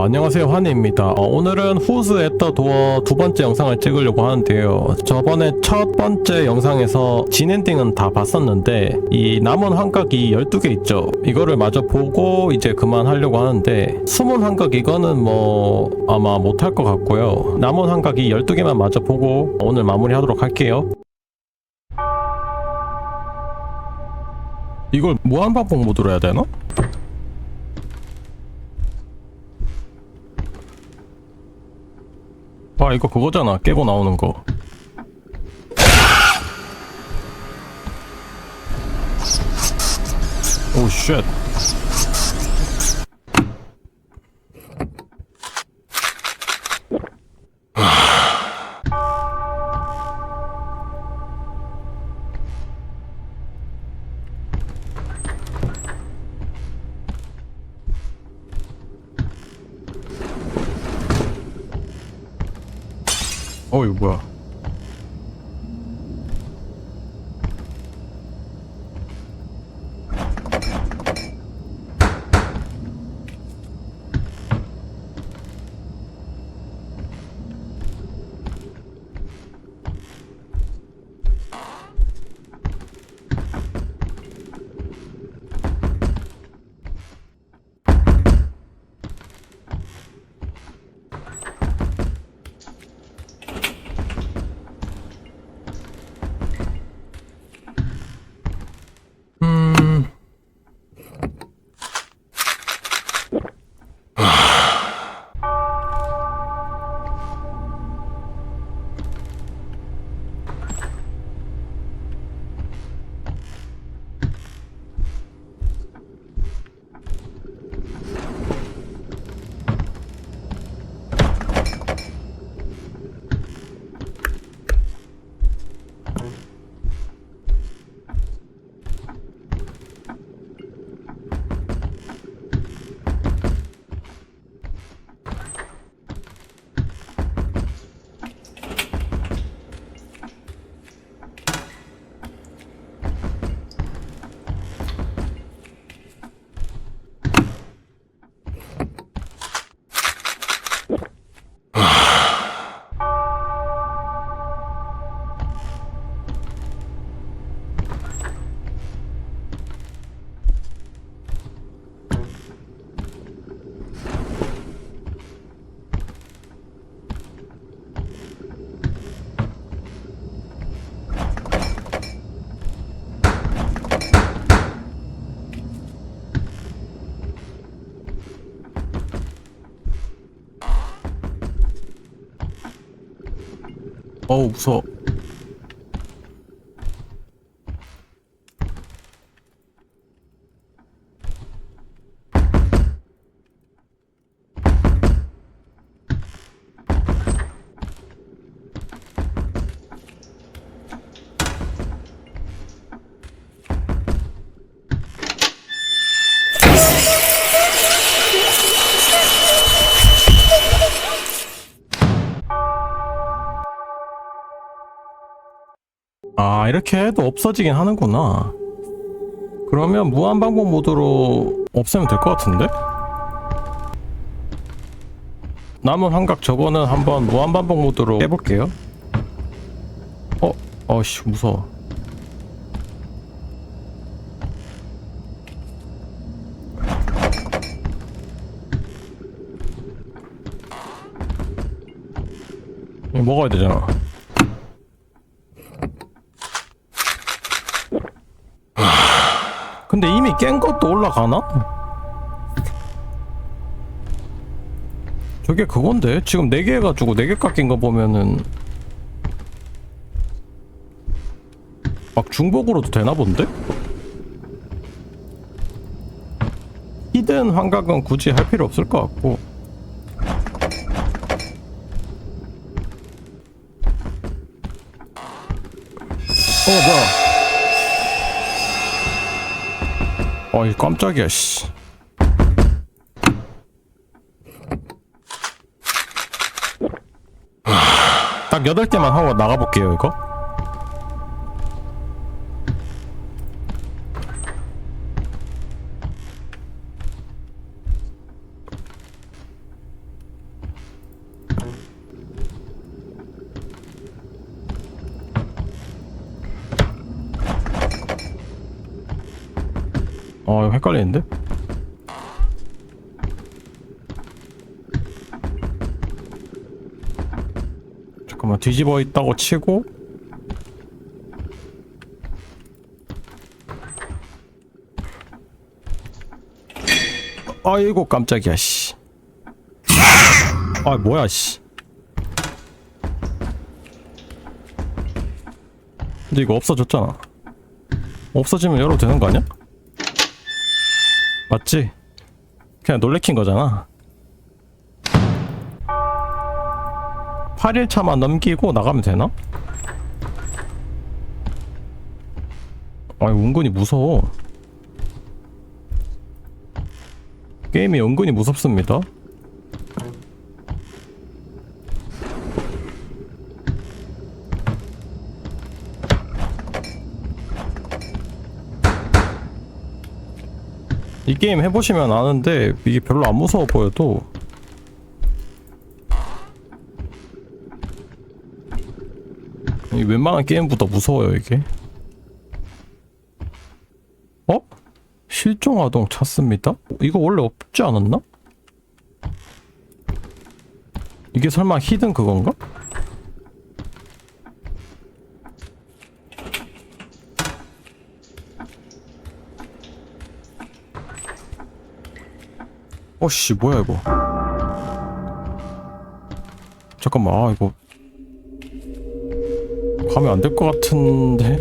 안녕하세요 환희입니다. 어, 오늘은 후즈 에터 도어 두 번째 영상을 찍으려고 하는데요. 저번에 첫 번째 영상에서 진엔딩은 다 봤었는데 이 남은 환각이 12개 있죠. 이거를 마저 보고 이제 그만하려고 하는데 숨은 환각 이거는 뭐 아마 못할 것 같고요. 남은 환각이 12개만 마저 보고 오늘 마무리 하도록 할게요. 이걸 무한반복 모드로 해야 되나? 아 이거 그거잖아 깨고 나오는 거 오, 쉣. 어, 이거 뭐야? 어우 무서워 아 이렇게 해도 없어지긴 하는구나 그러면 무한반복 모드로 없애면 될 것 같은데? 남은 환각 저거는 한번 무한반복 모드로 해볼게요 어? 어씨 무서워 이거 먹어야 되잖아 근데 이미 깬 것도 올라가나? 저게 그건데 지금 4개 해가지고 4개 깎인 거 보면은 막 중복으로도 되나 본데? 히든 환각은 굳이 할 필요 없을 것 같고 어 뭐야 어이 깜짝이야 씨. 딱 8개만 하고 나가볼게요 이거 잠깐만 뒤집어 있다고 치고 아이고 깜짝이야 씨. 아 뭐야 씨. 근데 이거 없어졌잖아. 없어지면 열어도 되는 거 아니야? 맞지? 그냥 놀래킨 거잖아. 8일차만 넘기고 나가면 되나? 아 은근히 무서워. 게임이 은근히 무섭습니다. 이 게임 해보시면 아는데 이게 별로 안 무서워 보여도 웬만한 게임보다 무서워요 이게 어? 실종 아동 찾습니다? 이거 원래 없지 않았나? 이게 설마 히든 그건가? 어씨 뭐야 이거 잠깐만 아 이거 가면 안 될 것 같은데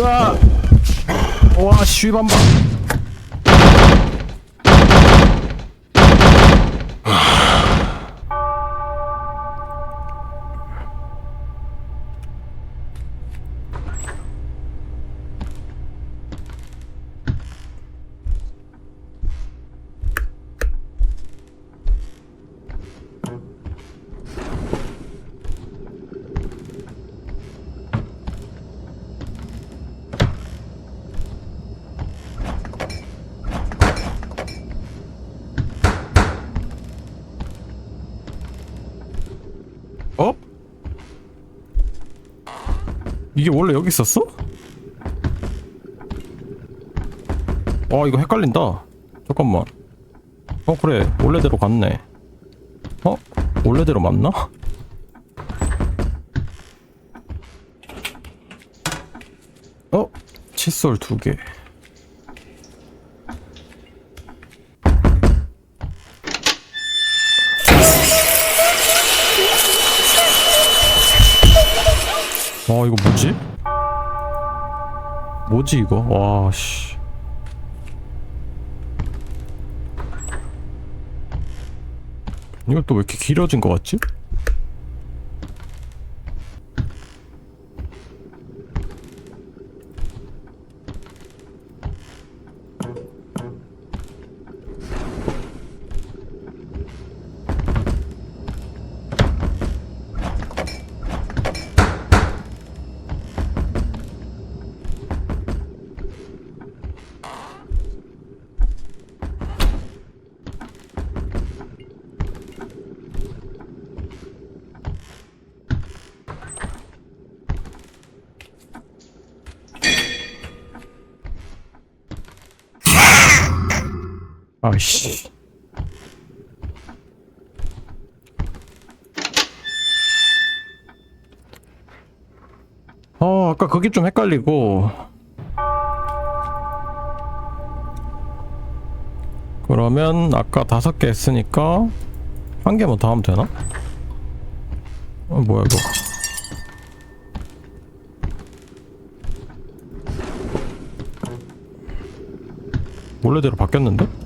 으아! 와 씨밤바 이게 원래 여기 있었어? 와 이거 헷갈린다 잠깐만 어 그래 원래대로 갔네 어? 원래대로 맞나? 어? 칫솔 두개 뭐지? 뭐지 이거? 와 씨. 또왜 이렇게 길어진 것 같지? 아이씨. 어, 아까 그게 좀 헷갈리고. 그러면 아까 다섯 개 했으니까 한 개만 더 하면 되나? 어, 뭐야 이거? 원래대로 바뀌었는데?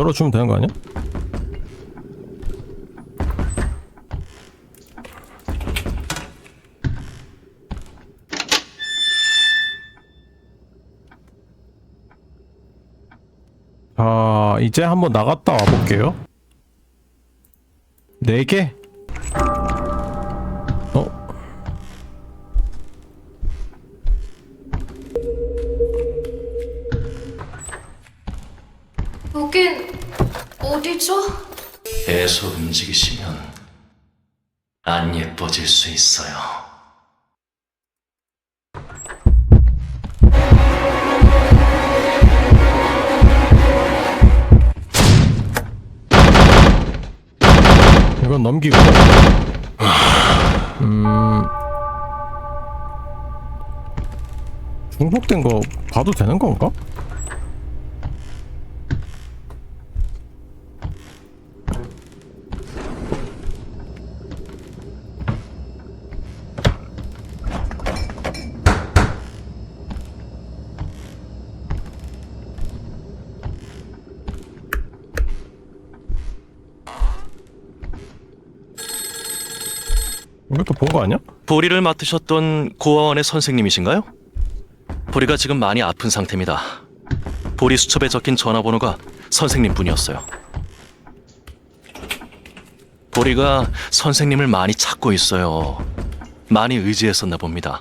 열어주면 되는 거 아니야? 아, 이제 한번 나갔다 와볼게요. 네 개? 보여줘? 계속 움직이시면 안 예뻐질 수 있어요. 이건 넘기고 음 중복된 거 봐도 되는 건가? 이것도 본거 아니야? 보리를 맡으셨던 고아원의 선생님이신가요? 보리가 지금 많이 아픈 상태입니다. 보리 수첩에 적힌 전화번호가 선생님 분이었어요. 보리가 선생님을 많이 찾고 있어요. 많이 의지했었나 봅니다.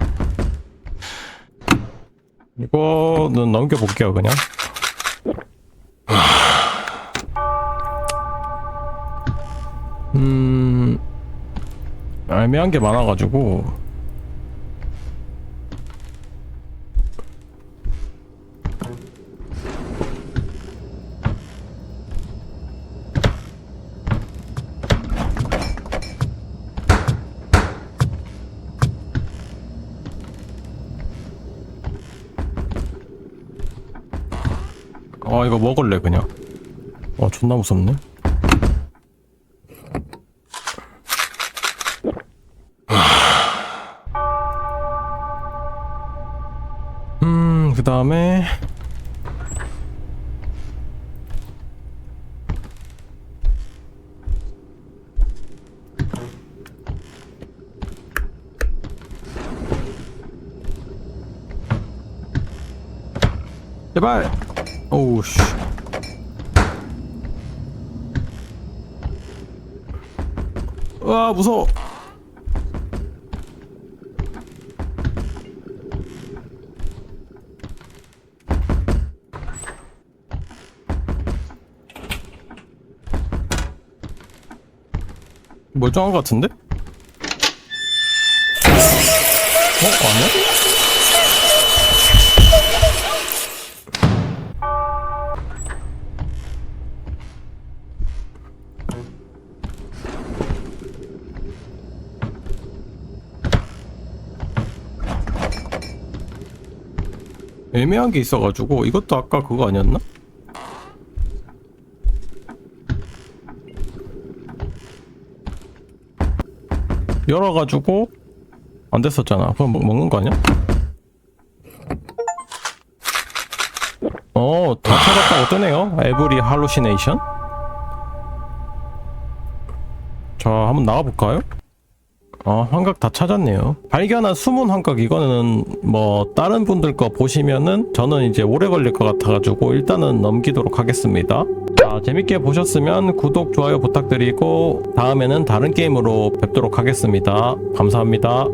이거는 넘겨볼게요 그냥 애매한 게 많아가지고. 아 이거 먹을래 그냥? 어 존나 무섭네 음 그 다음에 제발! 오우 씨. 으아 무서워 멀쩡한 것 같은데? 어? 아니야? 애매한 게 있어가지고 이것도 아까 그거 아니었나? 열어가지고 안 됐었잖아. 그럼 먹, 먹는 거 아니야? 어, 다 찾았다고 뜨네요. 에브리 할루시네이션. 자, 한번 나가볼까요? 아, 환각 다 찾았네요. 발견한 숨은 환각 이거는 뭐 다른 분들 거 보시면은 저는 이제 오래 걸릴 것 같아가지고 일단은 넘기도록 하겠습니다. 자, 재밌게 보셨으면 구독, 좋아요 부탁드리고 다음에는 다른 게임으로 뵙도록 하겠습니다. 감사합니다.